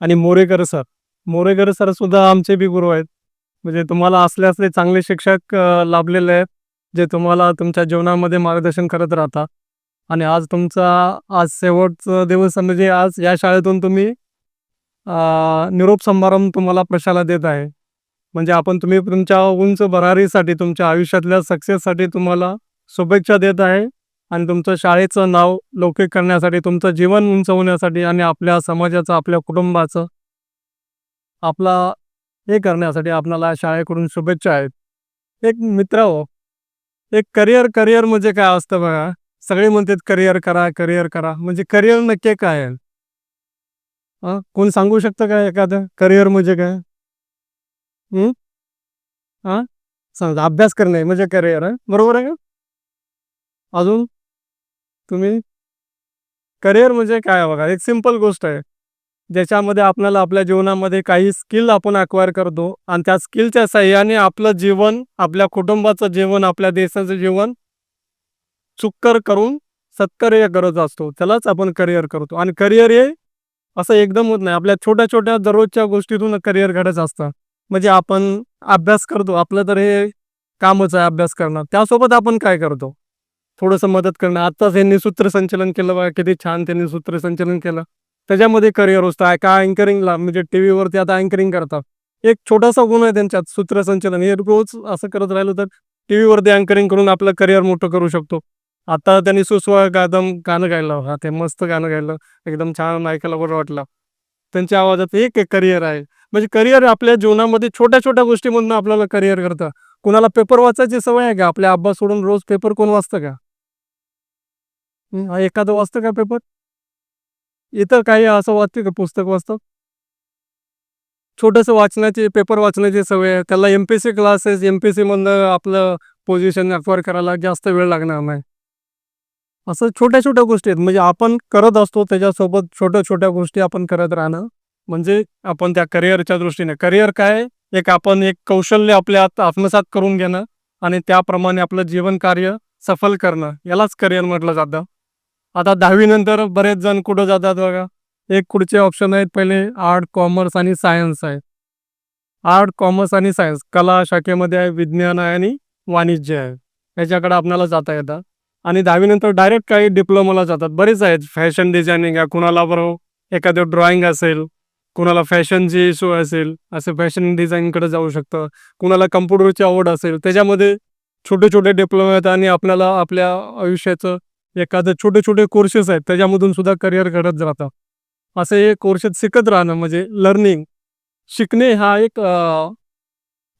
आणि मोरेकर sir. मोरेकर sir सुद्धा आमचे बी गुरु आहेत. म्हणजे तुम्हाला असले असले चांगले शिक्षक लाभलेले आहेत जे तुम्हाला तुमच्या जीवनामध्ये मार्गदर्शन करत राहता आणि आज तुमचा आज शेवटचा दिवस म्हणजे आज या शाळेतून तुम्ही निरोप समारंभ तुम्हाला प्रशाला देत आहे. म्हणजे आपण तुम्ही तुमच्या उंच भरारीसाठी तुमच्या आयुष्यातल्या सक्सेससाठी तुम्हाला शुभेच्छा देत आहे. आणि तुमचं शाळेचं नाव लौकिक करण्यासाठी तुमचं जीवन उंचवण्यासाठी आणि आपल्या समाजाचं आपल्या कुटुंबाचं आपला हे करण्यासाठी आपल्याला शाळेकडून शुभेच्छा आहेत. एक मित्र हो एक करिअर करिअर म्हणजे काय असतं बघा. सगळे म्हणतात करिअर करा करिअर करा. म्हणजे करिअर नक्की काय आहे? कोण सांगू शकतं का एखादं? करिअर म्हणजे काय? हम्म हां समजा अभ्यास करणे म्हणजे करिअर आहे बरोबर आहे का? अजून? तुम्ही करिअर म्हणजे काय बघा? एक सिंपल गोष्ट आहे. ज्याच्यामध्ये आपल्याला आपल्या जीवनामध्ये काही स्किल आपण अक्वायर करतो आणि त्या स्किलच्या साह्याने आपलं जीवन आपल्या कुटुंबाचं जीवन आपल्या देशाचं जीवन सुकर करून सत्कार्य करत असतो. त्यालाच आपण करिअर करतो. आणि करिअर हे असं एकदम होत नाही. आपल्या छोट्या छोट्या दररोजच्या गोष्टीतून करिअर घडत असतं. म्हणजे आपण अभ्यास करतो. आपलं तर हे कामच आहे अभ्यास करणं. त्यासोबत आपण काय करतो? थोडंसं मदत करणं. आत्ताच यांनी सूत्रसंचलन केलं बघा किती छान त्यांनी सूत्रसंचलन केलं. त्याच्यामध्ये करिअर होतं आहे का अँकरिंगला म्हणजे टी व्हीवरती आता अँकरिंग करतात. एक छोटासा गुण आहे त्यांच्यात सूत्रसंचलन हे रोज असं करत राहिलं तर टी व्हीवरती अँकरिंग करून आपलं करिअर मोठं करू शकतो. आता त्यांनी सुस्वा गादम गाणं गायलं. हा ते मस्त गाणं गायलं. एकदम छान ऐकायला बरं वाटलं. त्यांच्या आवाजात एक करिअर आहे. म्हणजे करिअर आपल्या जीवनामध्ये छोट्या छोट्या गोष्टीमधून आपल्याला करिअर करतं. कुणाला पेपर वाचायची सवय आहे का? आपल्या अभ्यास सोडून रोज पेपर कोण वाचतं का? एखादं वाचतं का पेपर? इतर काही असं वाचते का पुस्तक वाचतं? छोटंसं वाचण्याची पेपर वाचण्याची सवय आहे. त्याला M P C classes M P सीमधनं आपलं पोझिशन अक्वायर करायला जास्त वेळ लागणार नाही. असं छोट्या छोट्या गोष्टी आहेत. म्हणजे आपण करत असतो त्याच्यासोबत छोट्या छोट्या गोष्टी आपण करत राहणं. म्हणजे आपण त्या करिअरच्या दृष्टीने. करिअर काय एक आपण एक कौशल्य आपल्या आत आत्मसात करून घेणं आणि त्याप्रमाणे आपलं जीवन कार्य सफल करणं. यालाच करिअर म्हटलं जातं. आता दहावीनंतर बरेच जण कुठं जातात बघा. एक पुढचे ऑप्शन आहेत पहिले आर्ट कॉमर्स आणि सायन्स आहे आर्ट कॉमर्स आणि सायन्स कला शाखेमध्ये आहे विज्ञान आहे आणि वाणिज्य आहे. याच्याकडे आपल्याला जाता येतं. आणि दहावीनंतर डायरेक्ट काही डिप्लोमाला जातात. बरेच आहेत फॅशन डिझायनिंग आहे. कुणाला बरोबर एखादं ड्रॉइंग असेल कुणाला फॅशनची इशू असेल असं फॅशन डिझाईनकडे जाऊ शकतं. कुणाला कम्प्युटरची आवड असेल त्याच्यामध्ये छोटे छोटे डिप्लोमा आहेत आणि आपल्याला आपल्या आयुष्याचं एखादं छोटे छोटे कोर्सेस आहेत त्याच्यामधून सुद्धा करिअर घडत राहतं असे हे कोर्सेस शिकत राहणं म्हणजे लर्निंग शिकणे हा एक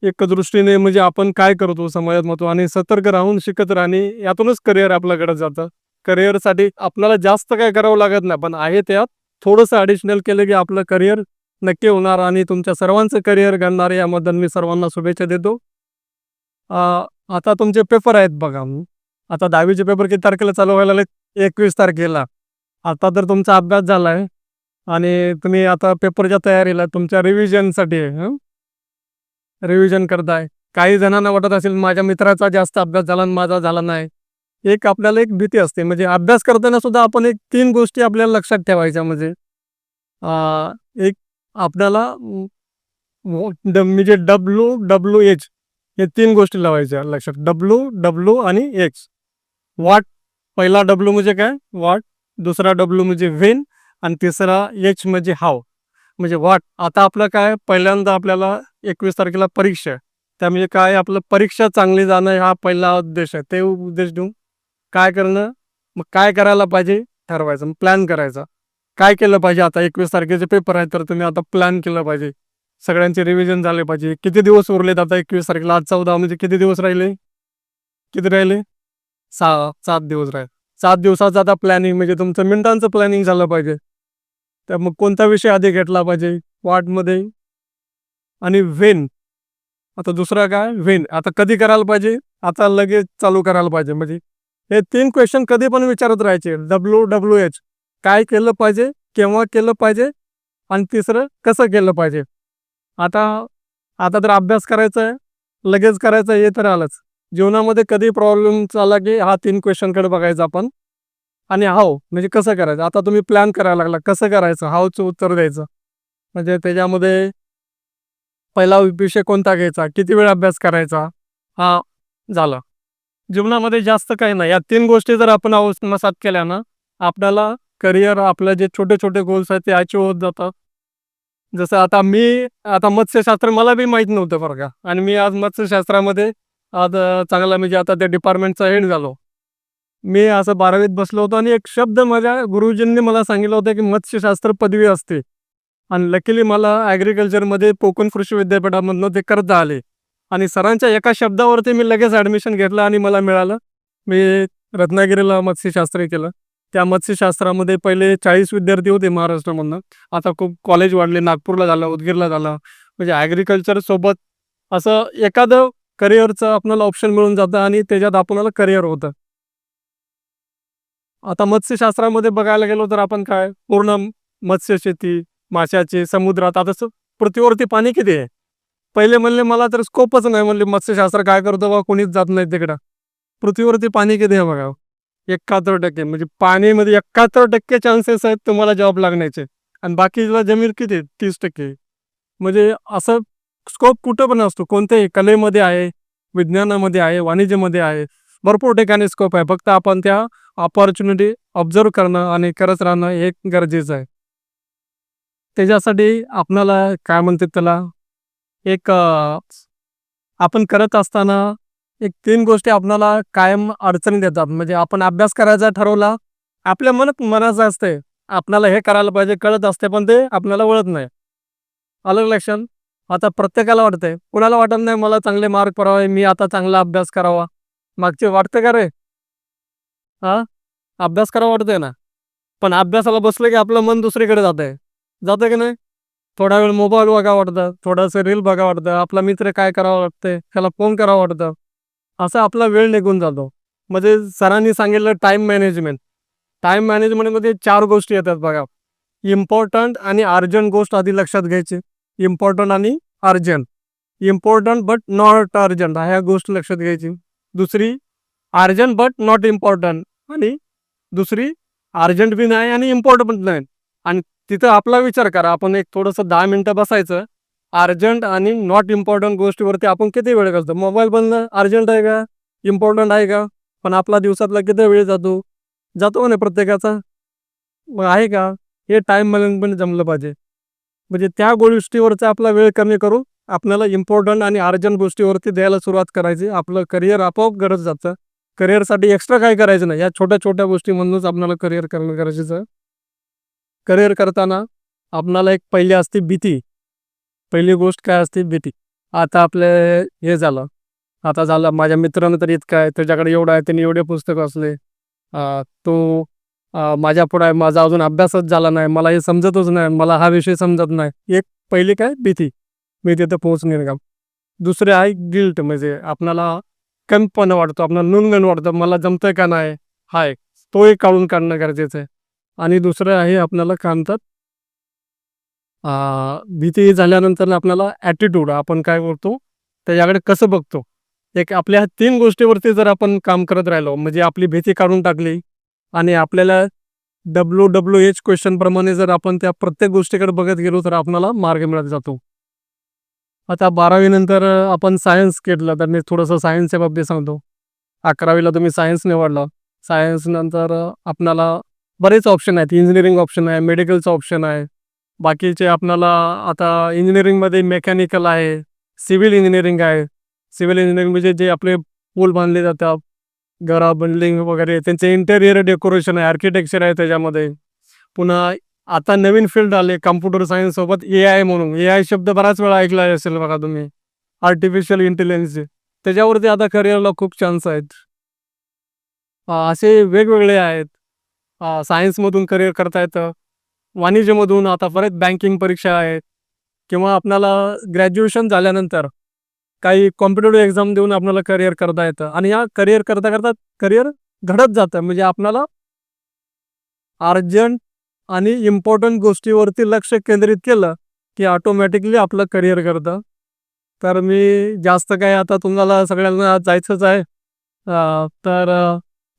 एक दृष्टीने म्हणजे आपण काय करतो समाजात महत्त्व आणि सतर्क राहून शिकत राहणे यातूनच करिअर आपलं घडत जातं. करिअरसाठी आपल्याला जास्त काय करावं लागत नाही पण आहे त्यात थोडंसं ॲडिशनल केलं की आपलं करिअर नक्की होणार आणि तुमच्या सर्वांचं करिअर घडणार याबद्दल मी सर्वांना शुभेच्छा देतो. आता तुमचे पेपर आहेत बघा. आता दहावीचे पेपर किती तारखेला चालू व्हायला लागले एकवीस तारखेला. आता तर तुमचा अभ्यास झाला आहे आणि तुम्ही आता पेपरच्या तयारीला तुमच्या रिव्हिजनसाठी रिव्हिजन करताय. काही जणांना वाटत असेल माझ्या मित्राचा जास्त अभ्यास झाला आणि माझा झाला नाही. एक आपल्याला एक भीती असते. म्हणजे अभ्यास करताना सुद्धा आपण एक तीन गोष्टी आपल्याला लक्षात ठेवायच्या म्हणजे. एक आपल्याला ड- म्हणजे डब्ल्यू डब्ल्यू एच हे तीन गोष्टी लावायच्या लक्षात. डब्ल्यू डब्ल्यू आणि एक्स वाट पहिला डब्ल्यू म्हणजे काय? वाट दुसरा डब्ल्यू म्हणजे व्हेन आणि तिसरा एच म्हणजे हाव म्हणजे वाट आता आपलं काय? पहिल्यांदा आपल्याला एकवीस तारखेला परीक्षा आहे. त्यामुळे काय? आपलं परीक्षा चांगली जाणं हा पहिला उद्देश आहे. ते उद्देश देऊन काय करणं? मग काय करायला पाहिजे? ठरवायचं. मग प्लॅन करायचा. काय केलं पाहिजे? आता एकवीस तारखेचे पेपर आहेत तर तुम्ही आता प्लॅन केलं पाहिजे. सगळ्यांचे रिव्हिजन झाले पाहिजे. किती दिवस उरलेत आता एकवीस तारखेला? आज चौदा म्हणजे किती दिवस राहिले? किती राहिले? सहा सात दिवस राहिले. सात दिवसाचं आता प्लॅनिंग म्हणजे तुमचं मिनिटांचं प्लॅनिंग झालं पाहिजे. तर मग कोणता विषय आधी घेतला पाहिजे? वाटमध्ये आणि व्हेन आता दुसरा काय? वेन आता कधी करायला पाहिजे? आता लगेच चालू करायला पाहिजे. म्हणजे हे तीन क्वेश्चन कधी पण विचारत राहायचे. डब्ल्यू डब्ल्यू एच काय केलं पाहिजे? केव्हा केलं पाहिजे? आणि तिसरं कसं केलं पाहिजे? आता आता तर अभ्यास करायचा आहे लगेच करायचं हे तर आलंच. जीवनामध्ये कधी प्रॉब्लेम चाला की हा तीन क्वेश्चनकडे बघायचा आपण? आणि हाव म्हणजे कसं करायचं? आता तुम्ही प्लॅन करायला लागला. कसं करायचं? हावचं उत्तर द्यायचं? म्हणजे त्याच्यामध्ये पहिला विषय कोणता घ्यायचा? किती वेळ अभ्यास करायचा? हा झाला. जीवनामध्ये जास्त काही नाही. या तीन गोष्टी जर आपण आत्मसात केल्या ना आपल्याला करिअर आपलं जे छोटे छोटे गोल्स आहेत ते अचीव होत जातात. जसं आता मी आता मत्स्यशास्त्र मला बी माहीत नव्हतं बरं का. आणि मी आज मत्स्यशास्त्रामध्ये आज चांगला म्हणजे आता त्या डिपार्टमेंटचा हेड झालो. मी असं बारावीत बसलो होतो आणि एक शब्द माझ्या गुरुजींनी मला सांगितलं होतं की मत्स्यशास्त्र पदवी असते. आणि लकीली मला ॲग्रिकल्चरमध्ये कोकण कृषी विद्यापीठामधनं ते करता आले. आणि सरांच्या एका शब्दावरती मी लगेच ॲडमिशन घेतलं आणि मला मिळालं. मी रत्नागिरीला मत्स्यशास्त्र केलं. त्या मत्स्यशास्त्रामध्ये पहिले चाळीस विद्यार्थी होते महाराष्ट्रामधनं. आता खूप कॉलेज वाढले. नागपूरला झालं उदगीरला झालं. म्हणजे ॲग्रिकल्चरसोबत असं एखादं करिअरचं आपल्याला ऑप्शन मिळून जातं आणि त्याच्यात आपल्याला करिअर होतं. आता मत्स्यशास्त्रामध्ये बघायला गेलो तर आपण काय पूर्ण मत्स्यशेती माशाची समुद्रात आता पृथ्वीवरती पाणी किती आहे? पहिले म्हणले मला तर स्कोपच नाही म्हणले मत्स्यशास्त्र काय करतो बा कोणीच जात नाही तिकडं. पृथ्वीवरती पाणी किती आहे बघा हो? एकाहत्तर टक्के म्हणजे पाणीमध्ये एकाहत्तर टक्के चान्सेस आहेत तुम्हाला जॉब लागण्याचे. आणि बाकीला जमीन किती आहे? तीस टक्के. म्हणजे असं स्कोप कुठं पण असतो कोणत्याही कलेमध्ये आहे विज्ञानामध्ये आहे वाणिज्यामध्ये आहे भरपूर ठिकाणी स्कोप आहे. फक्त आपण त्या ऑपॉर्च्युनिटी ऑब्झर्व करणं आणि करत राहणं हे गरजेचं आहे. त्याच्यासाठी आपल्याला काय म्हणतात त्याला एक आपण करत असताना एक तीन गोष्टी आपल्याला कायम अडचणी देतात. म्हणजे आपण अभ्यास करायचा ठरवला आपल्या मनात मनाचं असते आपल्याला हे करायला पाहिजे कळत असते पण ते आपल्याला वळत नाही. अलग लक्षात? आता प्रत्येकाला वाटतंय. कुणाला वाटत नाही मला चांगले मार्क पडावे मी आता चांगला अभ्यास करावा. मागचे वाटते का रे? हा? अभ्यास करावा वाटतंय ना. पण अभ्यासाला बसलं की आपलं मन दुसरीकडे जातंय. जातं की नाही? थोडा वेळ मोबाईल बघा वाटतं थोडंसं रील बघा वाटतं. आपला मित्र काय करावं वाटतंय त्याला फोन करावं वाटतं. असा आपला वेळ निघून जातो. म्हणजे सरांनी सांगितलं टाईम मॅनेजमेंट टाईम मॅनेजमेंटमध्ये चार गोष्टी येतात बघा. इम्पॉर्टंट आणि अर्जंट गोष्ट आधी लक्षात घ्यायची. इम्पॉर्टंट आणि urgent important but not urgent ह्या गोष्ट लक्षात घ्यायची. दुसरी अर्जंट बट नॉट इम्पॉर्टंट आणि दुसरी अर्जंट बी नाही आणि इम्पॉर्टंट पण नाही. आणि तिथं आपला विचार करा. आपण एक थोडंसं दहा मिनटं बसायचं. अर्जंट आणि नॉट इम्पॉर्टंट गोष्टीवरती आपण किती वेळ घालतो? मोबाईल बंद अर्जंट आहे का? इम्पॉर्टंट आहे का? पण आपला दिवसातला किती वेळ जातो? जातो ना प्रत्येकाचा? मग आहे का? हे टाईम मॅनेजमेंट जमलं पाहिजे. म्हणजे त्या गोष्टीवरचा आपला वेळ कमी करून आपल्याला इम्पॉर्टंट आणि अर्जंट गोष्टीवरती द्यायला सुरुवात करायची. आपलं करिअर आपोआप गरज जातं. करिअरसाठी एक्स्ट्रा काय करायचं नाही. या छोट्या छोट्या गोष्टीमधूनच आपल्याला करिअर करणं गरजेचं आहे. करिअर करताना आपणाला एक पहिली असते भीती. पहिली गोष्ट काय असते? भीती. आता आपलं हे झालं. आता झालं माझ्या मित्रानं तर इतकं आहे. त्याच्याकडे एवढं आहे. त्यांनी एवढे पुस्तक असले तो माझ्या पुढे आहे, माझा अजून अभ्यासच झाला नाही मला हे समजतच नाही मला हा विषय समजत नाही. एक पहिली काय? भीती. मी तिथं पोहोचणे का दुसरे आहे गिल्ट म्हणजे आपणाला कमीपणा वाटतो आपल्याला नुनगण वाटतं मला जमतंय का नाही? हाय. एक काढून काढणं गरजेचं आहे. आणि दुसरं आहे आपल्याला काय म्हणतात भीती झाल्यानंतर आपल्याला ॲटिट्यूड आपण काय करतो? त्याच्याकडे कसं बघतो? एक आपल्या तीन गोष्टीवरती जर आपण काम करत राहिलो म्हणजे आपली भीती काढून टाकली आणि आपल्याला डब्ल्यू डब्ल्यू एच क्वेश्चन प्रमाणे जर आपण त्या प्रत्येक गोष्टीकडे बघत गेलो तर आपल्याला मार्ग मिळत जातो. आता बारावीनंतर आपण सायन्स घेतलं तर मी थोडंसं सायन्सच्या बाबतीत सांगतो. अकरावीला तुम्ही सायन्स निवडलं. सायन्स नंतर आपणाला बरेच ऑप्शन आहेत. इंजिनिअरिंग ऑप्शन आहे मेडिकलचं ऑप्शन आहे. बाकीचे आपणाला आता इंजिनिअरिंगमध्ये मेकॅनिकल आहे सिव्हिल इंजिनिअरिंग आहे. सिव्हिल इंजिनिअरिंग म्हणजे जे आपले पूल बांधले जातात. घरा बिल्डिंग वगैरे त्यांचे इंटेरियर डेकोरेशन आहे आर्किटेक्चर आहे त्याच्यामध्ये. पुन्हा आता नवीन फील्ड आले कम्प्युटर सायन्स सोबत ए आय म्हणून. ए आय शब्द बराच वेळा ऐकला असेल बघा तुम्ही. आर्टिफिशियल इंटेलिजन्स त्याच्यावरती आता करिअरला खूप चान्स आहेत. असे वेगवेगळे आहेत. सायन्समधून करिअर करता येतं. वाणिज्यमधून आता परत बँकिंग परीक्षा आहेत. किंवा आपल्याला ग्रॅज्युएशन झाल्यानंतर काही कॉम्पिटेटिव्ह एक्झाम देऊन आपल्याला करिअर करता येतं. आणि या करिअर करता करता करिअर घडत जातं. म्हणजे आपल्याला अर्जंट आणि इम्पॉर्टंट गोष्टीवरती लक्ष केंद्रित केलं की ऑटोमॅटिकली आपलं करिअर करतं तर मी जास्त काय आता तुम्हाला सगळ्यांना जायचंच आहे. तर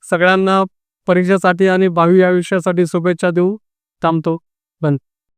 सगळ्यांना परीक्षेसाठी आणि भावी आयुष्यासाठी शुभेच्छा देऊ. थांबतो. बंद.